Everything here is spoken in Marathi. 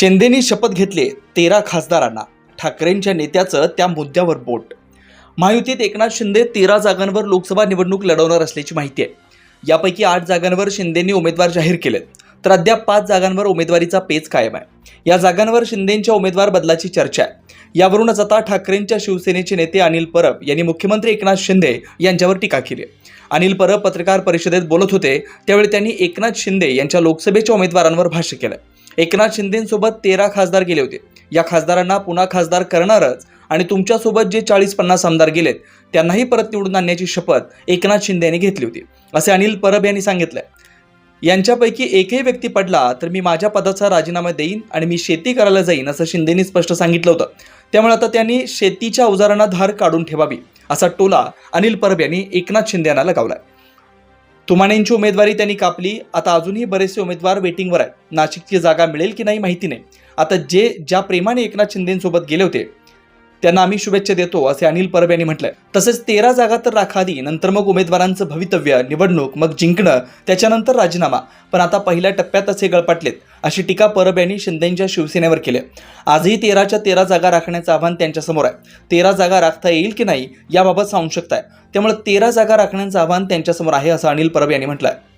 शिंदेनी शपथ घेतले तेरा खासदारांना. ठाकरेंच्या नेत्याचं त्या मुद्द्यावर बोट. महायुतीत एकनाथ शिंदे तेरा जागांवर लोकसभा निवडणूक लढवणार असल्याची माहिती आहे. यापैकी आठ जागांवर शिंदेंनी उमेदवार जाहीर केलेत. तर अद्याप पाच जागांवर उमेदवारीचा पेच कायम आहे. या जागांवर शिंदेंच्या उमेदवार बदलाची चर्चा आहे. यावरूनच आता ठाकरेंच्या शिवसेनेचे नेते अनिल परब यांनी मुख्यमंत्री एकनाथ शिंदे यांच्यावर टीका केली अनिल परब पत्रकार परिषदेत बोलत होते त्यावेळी त्यांनी एकनाथ शिंदे यांच्या लोकसभेच्या उमेदवारांवर भाष्य केलं एकनाथ शिंदेंसोबत तेरा खासदार गेले होते. या खासदारांना पुन्हा खासदार करणारच आणि तुमच्यासोबत जे चाळीस पन्नास आमदार गेलेत त्यांनाही परत निवडून आणण्याची शपथ एकनाथ शिंदे यांनी घेतली होती असे अनिल परब यांनी सांगितलं यांच्यापैकी एकही व्यक्ती पडला तर मी माझ्या पदाचा राजीनामा देईन आणि मी शेती करायला जाईन असं शिंदेनी स्पष्ट सांगितलं होतं. त्यामुळे आता त्यांनी शेतीच्या अवजारांना धार काढून ठेवावी असा टोला अनिल परब यांनी एकनाथ शिंदे यांना आहे तुमानेंची उमेदवारी त्यांनी कापली. आता अजूनही बरेचसे उमेदवार वेटिंगवर आहेत. नाशिकची जागा मिळेल की नाही माहिती नाही. आता जे ज्या प्रेमाने एकनाथ शिंदेसोबत गेले होते त्यांना आम्ही शुभेच्छा देतो असे अनिल परब यांनी म्हटलंय. तसेच तेरा जागा तर राखादी नंतर मग उमेदवारांचं भवितव्य निवडणूक मग जिंकणं त्याच्यानंतर राजीनामा. पण आता पहिल्या टप्प्यातच हे गळपाटलेत अशी टीका परब यांनी शिंदेच्या शिवसेनेवर केली आजही तेराच्या तेरा जागा राखण्याचं आव्हान त्यांच्यासमोर आहे. तेरा जागा राखता येईल की नाही याबाबत सांगू आहे त्यामुळे तेरा जागा राखण्याचं आव्हान त्यांच्यासमोर आहे असं अनिल परब यांनी म्हटलं आहे